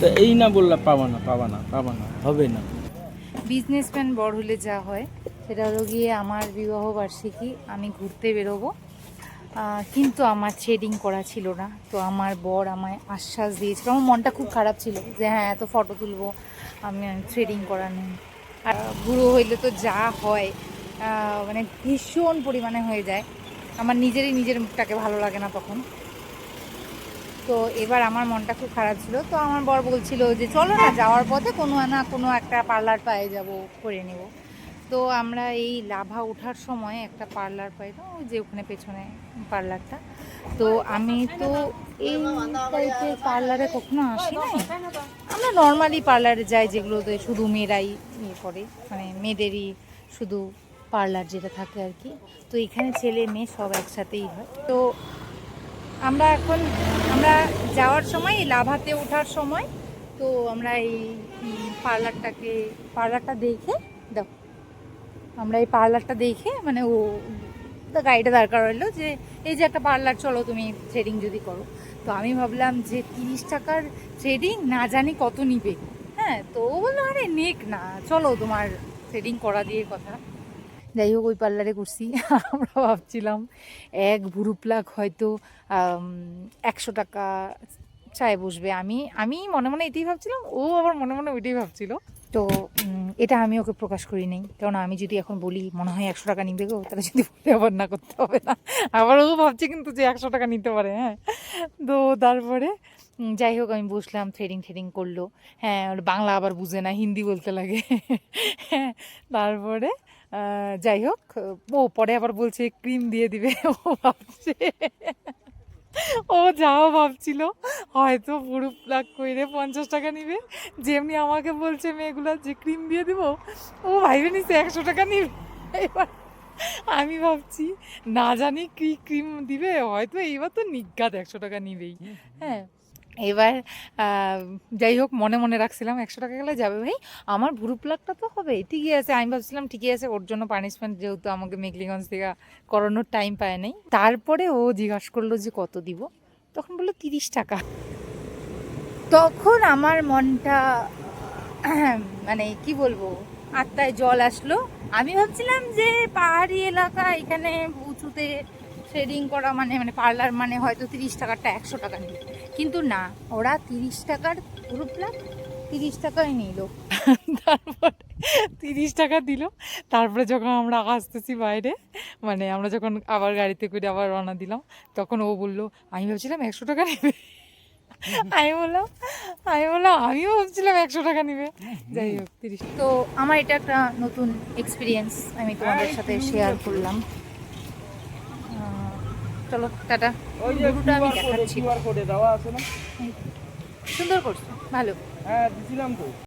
তো এই না বললা পাবা না পাবা না পাবা না হবে না। বিজনেসম্যান বড় হলে যা হয়, সেটা হলো গিয়ে আমার বিবাহ বার্ষিকী আমি ঘুরতে বেরোবো। কিন্তু আমার থ্রেডিং করা ছিল না, তো আমার বর আমায় আশ্বাস দিয়েছিল। আমার মনটা খুব খারাপ ছিল যে হ্যাঁ এত ফটো তুলবো, আমি থ্রেডিং করা নেই। আর বুড়ো হইলে তো যা হয় মানে ভীষণ পরিমাণে হয়ে যায়। আমার নিজেরই নিজের মুখটাকে ভালো লাগে না তখন। তো এবার আমার মনটা খুব খারাপ ছিল। তো আমার বর বলছিল যে, চলো না, যাওয়ার পথে কোনো না কোনো একটা পার্লার পায়ে যাব, করে নেব। তো আমরা এই লাভা ওঠার সময় একটা পার্লার পাইলাম ওই যে ওখানে পেছনে পার্লারটা। তো আমি তো এই টাইপের পার্লারে কখনো আসি নাই আমরা নর্মালি পার্লারে যাই, যেগুলোতে শুধু মেয়েরাই ইয়ে করে মানে মেয়েদেরই শুধু পার্লার যেটা থাকে আর কি। তো এখানে ছেলে, মেয়ে সব একসাথেই হয়। তো আমরা এখন, আমরা যাওয়ার সময় লাভাতে ওঠার সময়, তো আমরা এই পার্লারটাকে, পার্লারটা দেখে দেখো আমরা এই পার্লারটা দেখে মানে ও গাড়িটা দরকার হলো যে, এই যে একটা পার্লার, চলো তুমি থ্রেডিং যদি করো। তো আমি ভাবলাম যে, তিরিশ টাকার থ্রেডিং, না জানি কত নিবে। হ্যাঁ তো ও বলল, আরে, নেক না, চলো তোমার থ্রেডিং করা দিয়ে কথা। যাই হোক ওই পার্লারে করছি। আমরা ভাবছিলাম এক ভুরু প্লাগ হয়তো একশো টাকা চায় বসবে। আমি আমি মনে মনে এটাই ভাবছিলাম, ও আবার মনে মনে ওইটাই ভাবছিল। তো এটা আমি ওকে প্রকাশ করি নাই। কারণ আমি যদি এখন বলি, মনে হয় একশো টাকা নিবে গো, তাহলে যদি বলে আবার না করতে হবে না। আবার ও ভাবছে কিন্তু যে একশো টাকা নিতে পারে হ্যাঁ। তো তারপরে যাই হোক আমি বসলাম, থ্রেডিং থ্রেডিং করল। হ্যাঁ বাংলা আবার বুঝে না, হিন্দি বলতে লাগে। হ্যাঁ তারপরে যাই হোক, ও পরে আবার বলছে, ক্রিম দিয়ে দিবে। ও ভাবছে। ও যাও ভাবছিল, হয়তো পুরো প্লাগ করে পঞ্চাশ টাকা নিবে। যেমনি আমাকে বলছে মেয়েগুলো যে, ক্রিম দিয়ে দিব? ও ভাইবে নিছে, একশো টাকা নিবে। এবার আমি ভাবছি, না জানি কি ক্রিম দিবে, হয়তো এইবার তো নিজ্ঞাত একশো টাকা নিবেই। হ্যাঁ। এবার যাই হোক, মনে মনে রাখছিলাম, একশো টাকা গেলে যাবে ভাই। আমার ভুরু প্লাগটা তো হবে ঠিকই আছে। আমি ভাবছিলাম ঠিকই আছে, ওর জন্য পানিশমেন্ট যেহেতু আমাকে মেঘলিগঞ্জ থেকে করানোর টাইম পায় নাই। তারপরে ও জিজ্ঞাসা করল যে কত দিব? তখন বলল তিরিশ টাকা। তখন আমার মনটা মানে কি বলব, আত্মায় জল আসলো। আমি ভাবছিলাম যে পাহাড়ি এলাকা, এখানে উঁচুতে থ্রেডিং করা মানে মানে পার্লার মানে হয়তো তিরিশ টাকারটা একশো টাকা নিল কিন্তু না ওরা তিরিশ টাকার গ্রুপ প্লাগ তিরিশ টাকাই নিল। তারপর তিরিশ টাকা দিল। তারপরে যখন আমরা আসতেছি বাইরে মানে আমরা যখন আবার গাড়িতে করে আবার রওনা দিলাম তখন ও বলল আমি ভাবছিলাম একশো টাকা নেবে। আমি বললাম আমি বললাম আমিও ভাবছিলাম একশো টাকা নিবে। যাই হোক তিরিশ। তো আমার এটা একটা নতুন এক্সপিরিয়েন্স আমি তোমাদের সাথে শেয়ার করলাম। চলো টাটা। ওই যে গরুটা আমি দেখাচ্ছি। সুন্দর করছ ভালো। হ্যাঁ দিছিলাম তো।